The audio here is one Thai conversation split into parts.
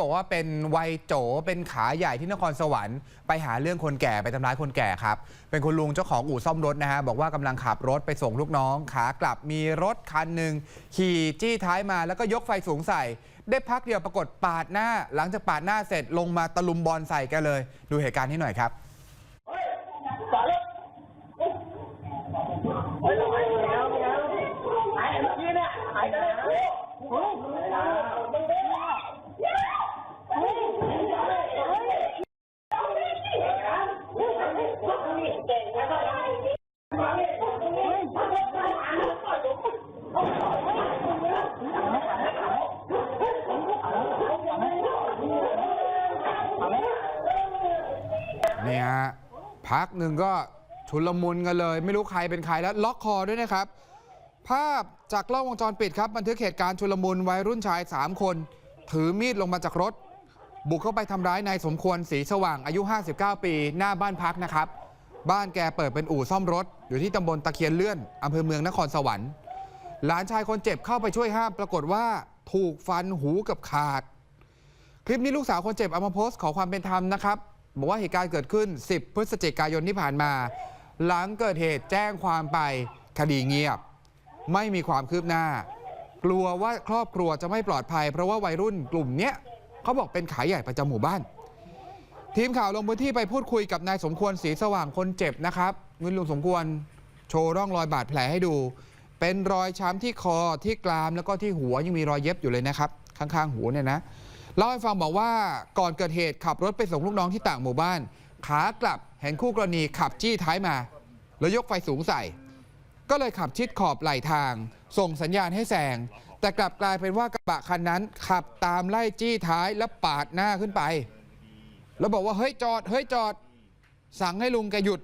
บอกว่าเป็นวัยโจเป็นขาใหญ่ที่นครสวรรค์ไปหาเรื่องคนแก่ไปทำร้ายคนแก่ครับ เป็นคุณลุงเจ้าของอู่ซ่อมรถนะฮะบอกว่ากำลังขับรถไปส่งลูกน้อง ขากลับมีรถคันหนึ่งขี่จี้ท้ายมาแล้วก็ยกไฟสูงใส่ ได้พักเดียวปรากฏปาดหน้า หลังจากปาดหน้าเสร็จลงมาตะลุมบอลใส่กันเลย ดูเหตุการณ์นี้หน่อยครับ พักหนึ่งก็ชุลมุนกันเลย ไม่รู้ใครเป็นใครแล้วล็อกคอด้วยนะครับ ภาพจากกล้องวงจรปิดครับบันทึกเหตุการณ์ชุลมุนวัยรุ่นชาย 3 คน ถือมีดลงมาจากรถ บุกเข้าไปทำร้ายนายสมควรสีสว่างอายุ 59 ปี หน้าบ้านพักนะครับ บ้านแกเปิดเป็นอู่ซ่อมรถ อยู่ที่ตำบลตะเคียนเลื่อนอำเภอเมืองนครสวรรค์ หลานชายคนเจ็บเข้าไปช่วยห้ามปรากฏว่าถูกฟันหูกับขาด คลิปนี้ลูกสาวคนเจ็บเอามาโพสต์ขอความเป็นธรรมนะครับ บอกว่าเหตุการณ์เกิดขึ้น 10 พฤศจิกายนที่ผ่านมา หลังเกิดเหตุแจ้งความไปคดีเงียบ ไม่มีความคืบหน้า กลัวว่าครอบครัวจะไม่ปลอดภัย เพราะว่าวัยรุ่นกลุ่มเนี้ยเขาบอกเป็นขายใหญ่ประจำหมู่บ้าน ทีมข่าวลงพื้นที่ไปพูดคุยกับนายสมควรศรีสว่างคนเจ็บนะครับคุณลุงสมควรโชว์ร่องรอยบาดแผลให้ดู เป็นรอยช้ำที่คอที่กรามแล้วก็ที่หัวยังมีรอยเย็บอยู่เลยนะครับ ข้างๆหูเนี่ยนะ เล่าให้ฟังบอกว่าก่อนเกิดเหตุขับรถไปส่งลูกน้องที่ต่างหมู่บ้าน ขากลับเห็นคู่กรณีขับจี้ท้ายมา แล้วยกไฟสูงใส่ ก็เลยขับชิดขอบไหลทาง ส่งสัญญาณให้แซงแต่กลับกลายเป็นว่ากระบะคันนั้น ขับตามไล่จี้ท้ายและปาดหน้าขึ้นไป แล้วบอกว่าเฮ้ยจอดเฮ้ยจอด สั่งให้ลุงแกหยุด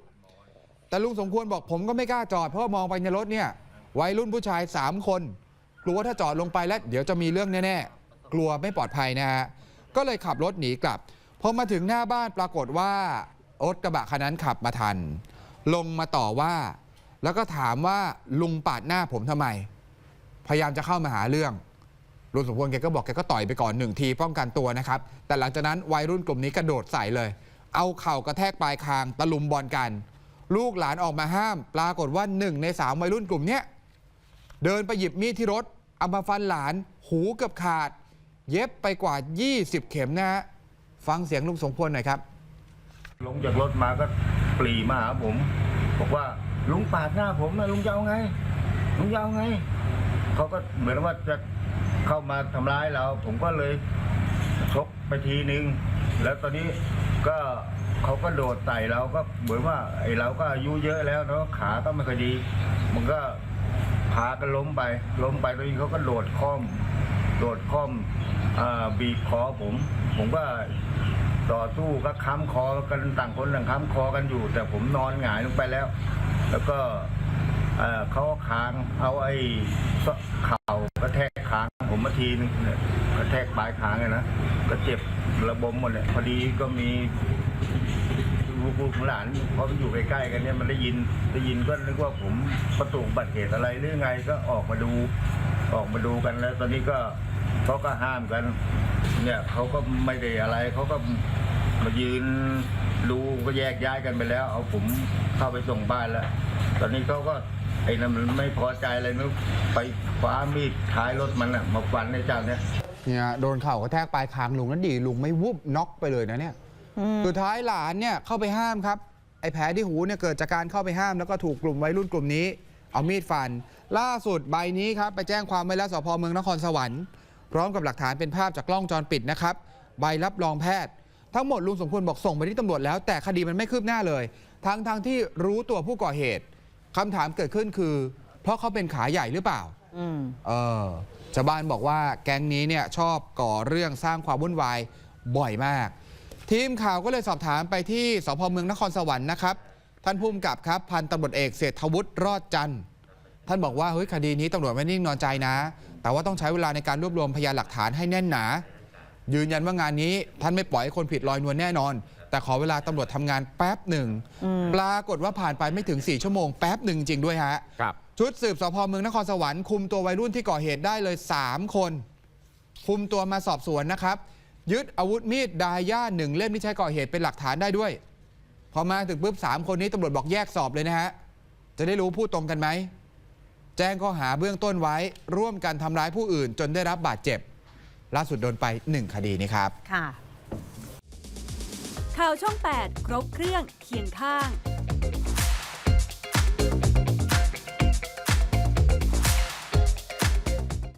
แต่ลุงสมควรบอกผมก็ไม่กล้าจอดเพราะมองไปในรถเนี่ยวัยรุ่นผู้ชาย3คนกลัวถ้าจอดลงไปแล้ว เดี๋ยวจะมีเรื่องแน่ๆ กลัวไม่ปลอดภัยนะฮะก็เลยขับรถหนีกลับพอมาถึงหน้าบ้านปรากฏว่ารถกระบะคันนั้นขับมาทัน ลงมาต่อว่า แล้วก็ถามว่าลุงปาดหน้าผมทำไม พยายามจะเข้ามาหาเรื่องลุงสมควรแกก็บอกแกก็ต่อยไปก่อนหนึ่งทีป้องกันตัวนะครับ แต่หลังจากนั้นวัยรุ่นกลุ่มนี้กระโดดใส่เลย เอาเข่ากระแทกปลายคางตะลุมบอลกัน ลูกหลานออกมาห้าม ปรากฏว่าหนึ่งในสามวัยรุ่นกลุ่มเนี้เดินไปหยิบมีดที่รถเอามาฟันหลาน หูเกือบขาด เย็บไปกว่า 20 เข็มนะฮะฟังเสียงลุงสมควรหน่อยครับ ลงจากรถมาก็ปรีมาหาผม บอกว่าลุงปาดหน้าผมนะลุงจะเอาไง ลุงจะเอาไง เขาก็เหมือนว่าจะเข้ามาทำร้ายเรา ผมก็เลยชกไปทีนึง แล้วตอนนี้ก็เขาก็โดดใส่เราก็เหมือนว่าไอ้เราก็อายุเยอะแล้วเนาะขาก็ไม่ค่อยดี มันก็พากันล้มไป ล้มไปตอนนี้เขาก็โดดค่อม โดดค่อม บีบคอผม ผมก็ต่อสู้ก็ค้ำคอกันต่างคนต่างค้ำคอกันอยู่ แต่ผมนอนหงายลงไปแล้ว แล้วก็เขาคางเอาไอ้เข่ากระแทกคางผมมาทีนึงเนี่ยกระแทกปลายคางเลยนะก็เจ็บระบมหมดเลยพอดีก็มีลูกๆของหลานเพราะมันอยู่ใกล้ๆกันเนี่ยมันได้ยินได้ยินก็นึกว่าผมประสบอุบัติเหตุอะไรหรือไงก็ออกมาดูออกมาดูกันแล้ว ตอนนี้ก็ เขาก็ห้ามกัน เนี่ยเขาก็ไม่ได้อะไรเขาก็มายืนดูก็แยกย้ายกันไปแล้ว เอาผมเข้าไปส่งบ้านแล้ว ตอนนี้เขาก็ไอ้นั่นมันไม่พอใจอะไรไม่รู้ไปคว้ามีดท้ายรถมันอะมาฟันในเจ้าเนี่ยเนี่ยโดนเข่ากระแทกปลายคางลุงนั้นดีลุงไม่วุบน็อกไปเลยนะเนี่ยสุดท้ายหลานเนี่ยเข้าไปห้ามครับไอ้แผลที่หูเนี่ยเกิดจากการเข้าไปห้ามแล้วก็ถูกกลุ่มวัยรุ่นกลุ่มนี้ เอามีดฟัน ล่าสุดใบนี้ครับไปแจ้งความไว้แล้วสพเมืองนครสวรรค์ พร้อมกับหลักฐานเป็นภาพจากกล้องวงจรปิดนะครับ ใบรับรองแพทย์ ทั้งหมดลุงสมควรบอกส่งไปที่ตำรวจแล้วแต่คดีมันไม่คืบหน้าเลย ทั้งทั้งที่รู้ตัวผู้ก่อเหตุคำถามเกิดขึ้นคือ เพราะเขาเป็นขาใหญ่หรือเปล่าอืมเออชาวบ้านบอกว่าแก๊งนี้เนี่ยชอบก่อเรื่องสร้างความวุ่นวายบ่อยมาก ทีมข่าวก็เลยสอบถามไปที่สพเมืองนครสวรรค์นะครับ ท่านผู้กำกับครับ พันตำรวจเอกเศรษฐวุฒิรอดจันทร์ ท่านบอกว่าเฮ้ยคดีนี้ตำรวจไม่นิ่งนอนใจนะ แต่ว่าต้องใช้เวลาในการรวบรวมพยานหลักฐานให้แน่นหนา ยืนยันว่างานนี้ท่านไม่ปล่อยให้คนผิดลอยนวลแน่นอน แต่ขอเวลาตำรวจทำงานแป๊บหนึ่ง ปรากฏว่าผ่านไปไม่ถึง 4 ชั่วโมงแป๊บหนึ่งจริงด้วยฮะ ครับ ชุดสืบสพเมืองนครสวรรค์คุมตัววัยรุ่นที่ก่อเหตุได้เลย 3 คน คุมตัวมาสอบสวนนะครับ ยึดอาวุธมีดดายย่าหนึ่งเล่มที่ใช้ก่อเหตุเป็นหลักฐานได้ด้วย พอมาถึงปุ๊บสามคนนี้ตำรวจบอกแยกสอบเลยนะฮะ จะได้รู้พูดตรงกันไหม แจ้งข้อหาเบื้องต้นไว้ ร่วมกันทำร้ายผู้อื่น จนได้รับบาดเจ็บ ล่าสุดโดนไป 1 คดีนี้ครับ ค่ะ ข่าวช่อง 8 ครบเครื่องเคียงข้าง